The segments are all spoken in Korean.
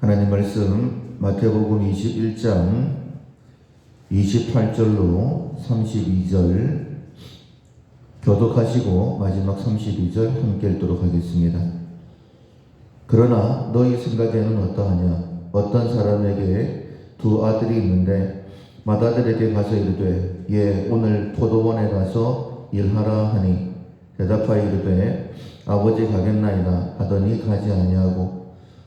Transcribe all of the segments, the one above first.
하나님 말씀 마태복음 21장 28절로 32절 교독하시고 마지막 32절 함께 읽도록 하겠습니다. 그러나 너희 생각에는 어떠하냐? 어떤 사람에게 두 아들이 있는데 맏아들에게 가서 이르되 예 오늘 포도원에 가서 일하라 하니 대답하여 이르되 아버지 가겠나이다 하더니 가지 아니하고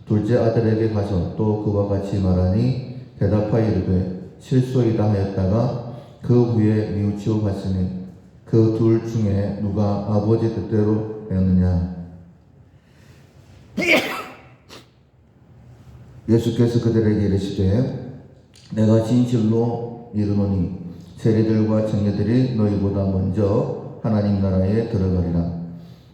둘째 아들에게 가서 또 그와 같이 말하니 대답하여 이르되 실소이다 하였다가 그 후에 뉘우치고 갔으니 그 둘 중에 누가 아버지 뜻대로 되었느냐? 예수께서 그들에게 이르시되 내가 진실로 이르노니 세리들과 청년들이 너희보다 먼저 하나님 나라에 들어가리라.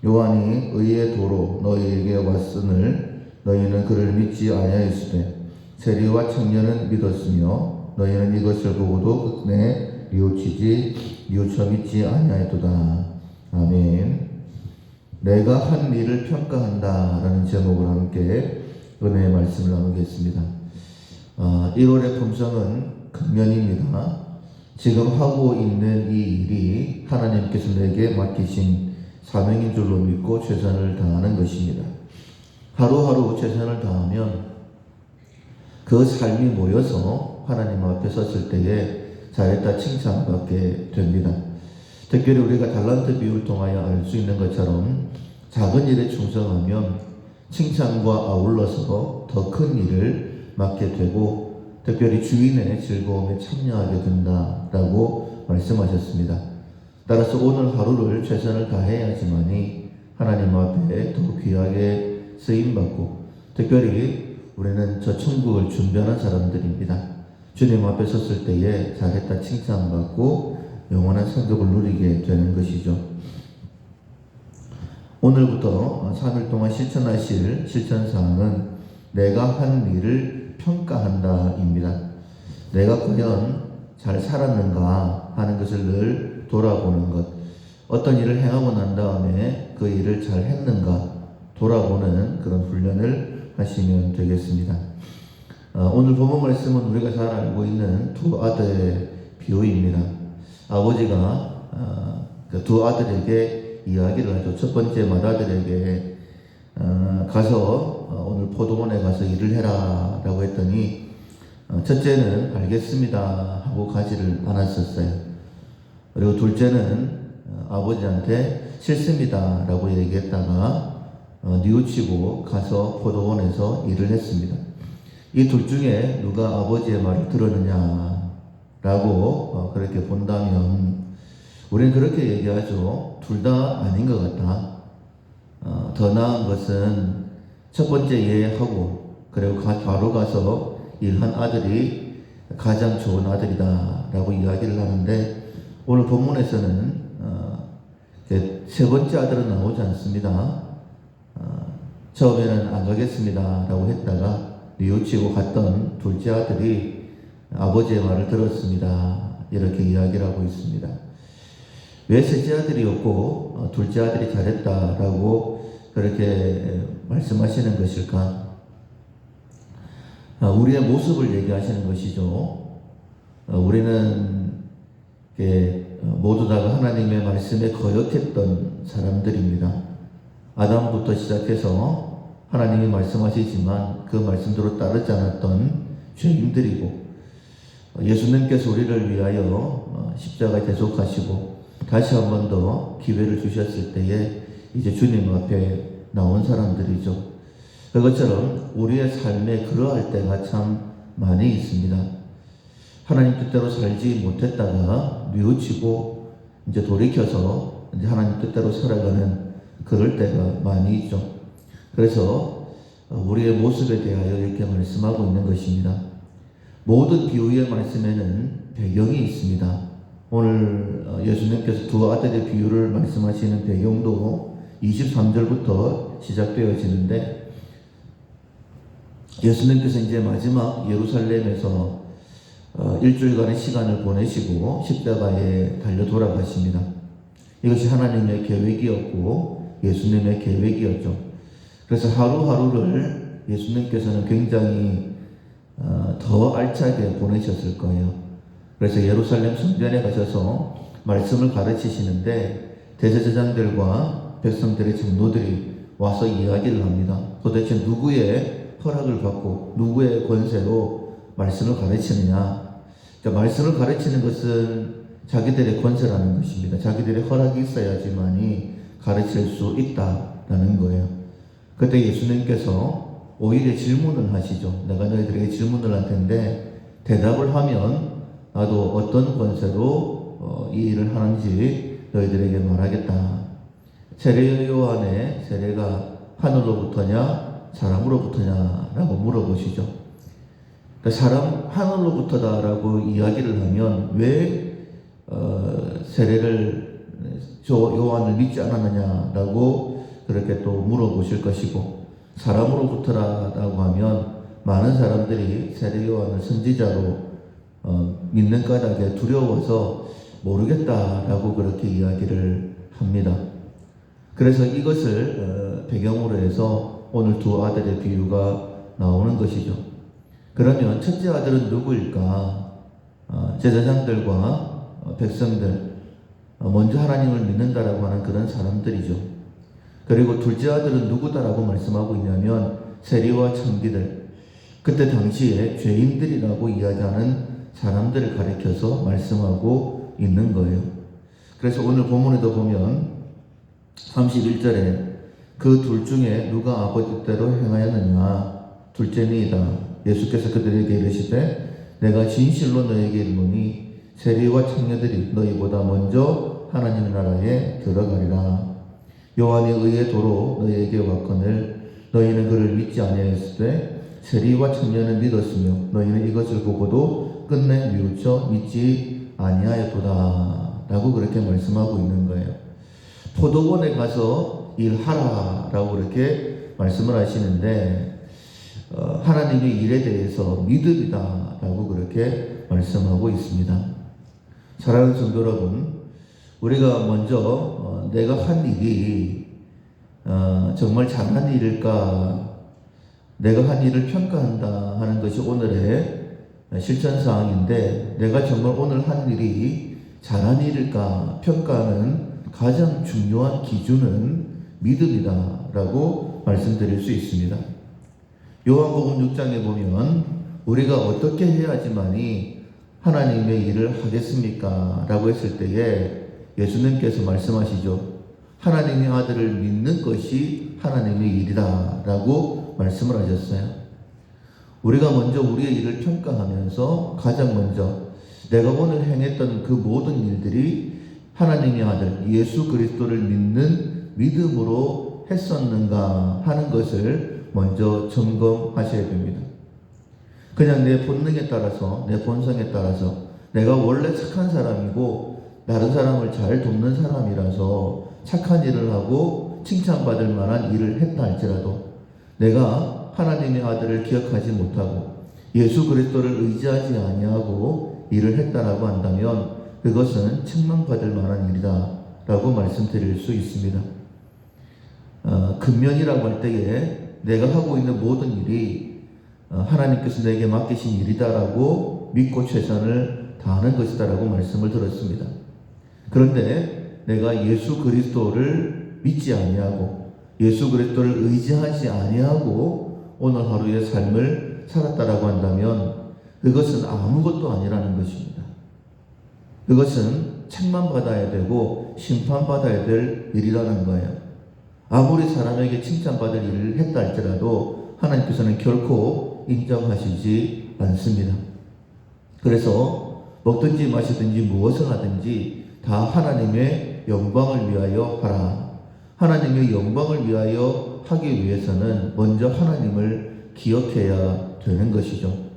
요한이 의의 도로 너희에게 왔으늘 너희는 그를 믿지 아니하였으되 세리와 청년은 믿었으며 너희는 이것을 보고도 끝내 뉘우치지 뉘우쳐 믿지 아니하였도다 아멘 내가 한 일을 평가한다라는 제목으로 함께 은혜의 말씀을 나누겠습니다. 어, 1월의 품성은 금년입니다. 지금 하고 있는 이 일이 하나님께서 내게 맡기신 사명인 줄로 믿고 최선을 다하는 것입니다. 하루하루 최선을 다하면 그 삶이 모여서 하나님 앞에 섰을 때에 잘했다 칭찬받게 됩니다. 특별히 우리가 달란트 비유를 통하여 알 수 있는 것처럼 작은 일에 충성하면 칭찬과 아울러서 더 큰 일을 맡게 되고 특별히 주인의 즐거움에 참여하게 된다라고 말씀하셨습니다. 따라서 오늘 하루를 최선을 다해야지만이 하나님 앞에 더 귀하게 쓰임 받고 특별히 우리는 저 천국을 준비하는 사람들입니다. 주님 앞에 섰을 때에 잘했다 칭찬받고 영원한 성적을 누리게 되는 것이죠. 오늘부터 3일 동안 실천하실 실천사항은 내가 한 일을 평가한다입니다. 내가 과연 잘 살았는가 하는 것을 늘 돌아보는 것. 어떤 일을 행하고 난 다음에 그 일을 잘 했는가 돌아보는 그런 훈련을 하시면 되겠습니다. 어, 오늘 본문 말씀은 우리가 잘 알고 있는 두 아들의 비유입니다. 아버지가 어, 그 두 아들에게 이야기를 하죠. 첫 번째 맏아들에게 어, 가서 어, 오늘 포도원에 가서 일을 해라 라고 했더니 어, 첫째는 알겠습니다 하고 가지를 않았었어요. 그리고 둘째는 어, 아버지한테 싫습니다 라고 얘기했다가 어, 뉘우치고 가서 포도원에서 일을 했습니다. 이 둘 중에 누가 아버지의 말을 들었느냐라고 어, 그렇게 본다면 우리는 그렇게 얘기하죠. 둘 다 아닌 것 같다. 어, 더 나은 것은 첫 번째 이해하고 그리고 가, 바로 가서 일한 아들이 가장 좋은 아들이다라고 이야기를 하는데 오늘 본문에서는 어, 세 번째 아들은 나오지 않습니다. 어, 처음에는 안 가겠습니다라고 했다가 뉘우치고 갔던 둘째 아들이 아버지의 말을 들었습니다. 이렇게 이야기를 하고 있습니다. 왜 셋째 아들이었고 어, 둘째 아들이 잘했다라고 그렇게 말씀하시는 것일까? 어, 우리의 모습을 얘기하시는 것이죠. 어, 우리는 어, 모두 다가 하나님의 말씀에 거역했던 사람들입니다. 아담부터 시작해서 하나님이 말씀하시지만 그 말씀대로 따르지 않았던 죄인들이고 어, 예수님께서 우리를 위하여 어, 십자가에 대속하시고 다시 한 번 더 기회를 주셨을 때에 이제 주님 앞에 나온 사람들이죠. 그것처럼 우리의 삶에 그러할 때가 참 많이 있습니다. 하나님 뜻대로 살지 못했다가 뉘우치고 이제 돌이켜서 이제 하나님 뜻대로 살아가는 그럴 때가 많이 있죠. 그래서 우리의 모습에 대하여 이렇게 말씀하고 있는 것입니다. 모든 비유의 말씀에는 배경이 있습니다. 오늘 어, 예수님께서 두 아들의 비유를 말씀하시는 배경도 23절부터 시작되어지는데 예수님께서 이제 마지막 예루살렘에서 어, 일주일간의 시간을 보내시고 십자가에 달려 돌아가십니다. 이것이 하나님의 계획이었고 예수님의 계획이었죠. 그래서 하루하루를 예수님께서는 굉장히 어, 더 알차게 보내셨을 거예요. 그래서 예루살렘 성전에 가셔서 말씀을 가르치시는데 대제사장들과 백성들의 장로들이 와서 이야기를 합니다. 도대체 누구의 허락을 받고 누구의 권세로 말씀을 가르치느냐? 자, 말씀을 가르치는 것은 자기들의 권세라는 것입니다. 자기들의 허락이 있어야지만이 가르칠 수 있다라는 거예요. 그때 예수님께서 오히려 질문을 하시죠. 내가 너희들에게 질문을 할 텐데 대답을 하면 나도 어떤 권세로 어, 이 일을 하는지 너희들에게 말하겠다. 세례 요한의 세례가 하늘로부터냐 사람으로부터냐라고 물어보시죠. 그러니까 사람 하늘로부터다라고 이야기를 하면 왜 어, 세례를 저 요한을 믿지 않았느냐라고 그렇게 또 물어보실 것이고 사람으로부터라고 하면 많은 사람들이 세례 요한을 선지자로 어, 믿는 까닭에 두려워서 모르겠다라고 그렇게 이야기를 합니다. 그래서 이것을 어, 배경으로 해서 오늘 두 아들의 비유가 나오는 것이죠. 그러면 첫째 아들은 누구일까? 어, 제사장들과 어, 백성들, 어, 먼저 하나님을 믿는다라고 하는 그런 사람들이죠. 그리고 둘째 아들은 누구다라고 말씀하고 있냐면 세리와 청기들, 그때 당시에 죄인들이라고 이야기하는 사람들을 가리켜서 말씀하고 있는 거예요. 그래서 오늘 본문에도 보면 31절에 그 둘 중에 누가 아버지 뜻대로 행하였느냐 둘째니이다. 예수께서 그들에게 이르시되 내가 진실로 너에게 이르노니 세리와 청녀들이 너희보다 먼저 하나님의 나라에 들어가리라. 요한에 의해 도로 너희에게 왔거늘 너희는 그를 믿지 아니하였으되 세리와 청년은 믿었으며 너희는 이것을 보고도 끝내 뉘우쳐 믿지 아니하였도다. 라고 그렇게 말씀하고 있는 거예요. 포도원에 가서 일하라 라고 그렇게 말씀을 하시는데 어, 하나님의 일에 대해서 믿음이다 라고 그렇게 말씀하고 있습니다. 사랑하는 성도 여러분 우리가 먼저 어, 내가 한 일이 어, 정말 잘한 일일까 내가 한 일을 평가한다 하는 것이 오늘의 실천 사항인데 내가 정말 오늘 한 일이 잘한 일일까 평가하는 가장 중요한 기준은 믿음이다라고 말씀드릴 수 있습니다. 요한복음 6장에 보면 우리가 어떻게 해야지만이 하나님의 일을 하겠습니까? 라고 했을 때에 예수님께서 말씀하시죠. 하나님의 아들을 믿는 것이 하나님의 일이다 라고 말씀을 하셨어요. 우리가 먼저 우리의 일을 평가하면서 가장 먼저 내가 오늘 행했던 그 모든 일들이 하나님의 아들 예수 그리스도를 믿는 믿음으로 했었는가 하는 것을 먼저 점검하셔야 됩니다. 그냥 내 본능에 따라서 내 본성에 따라서 내가 원래 착한 사람이고 다른 사람을 잘 돕는 사람이라서 착한 일을 하고 칭찬받을 만한 일을 했다 할지라도 내가 하나님의 아들을 기억하지 못하고 예수 그리스도를 의지하지 아니하고 일을 했다라고 한다면 그것은 책망받을 만한 일이다라고 말씀드릴 수 있습니다. 어, 근면이라고 할 때에 내가 하고 있는 모든 일이 어, 하나님께서 내게 맡기신 일이다라고 믿고 최선을 다하는 것이다라고 말씀을 들었습니다. 그런데 내가 예수 그리스도를 믿지 아니하고 예수 그리스도를 의지하지 아니하고 오늘 하루의 삶을 살았다라고 한다면 그것은 아무것도 아니라는 것입니다. 그것은 책만 받아야 되고 심판받아야 될 일이라는 거예요. 아무리 사람에게 칭찬받을 일을 했다 할지라도 하나님께서는 결코 인정하시지 않습니다. 그래서 먹든지 마시든지 무엇을 하든지 다 하나님의 영광을 위하여 하라. 하나님의 영광을 위하여 하기 위해서는 먼저 하나님을 기억해야 되는 것이죠.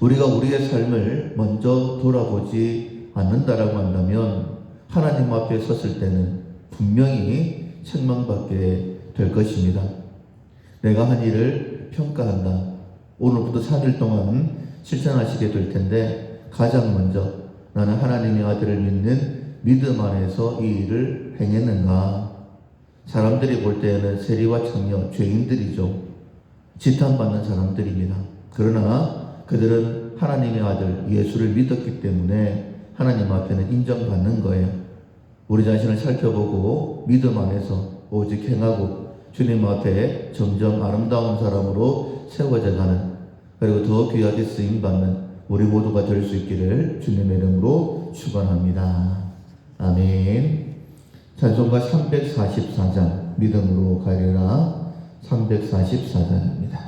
우리가 우리의 삶을 먼저 돌아보지 않는다라고 한다면 하나님 앞에 섰을 때는 분명히 책망받게 될 것입니다. 내가 한 일을 평가한다. 오늘부터 3일 동안 실천하시게 될 텐데 가장 먼저 나는 하나님의 아들을 믿는 믿음 안에서 이 일을 행했는가? 사람들이 볼 때에는 세리와 청녀, 죄인들이죠. 지탄받는 사람들입니다. 그러나 그들은 하나님의 아들 예수를 믿었기 때문에 하나님 앞에는 인정받는 거예요. 우리 자신을 살펴보고 믿음 안에서 오직 행하고 주님 앞에 점점 아름다운 사람으로 세워져 가는 그리고 더 귀하게 쓰임 받는 우리 모두가 될 수 있기를 주님의 이름으로 축원합니다. 아멘. 찬송가 344장 믿음으로 가리라 344장입니다.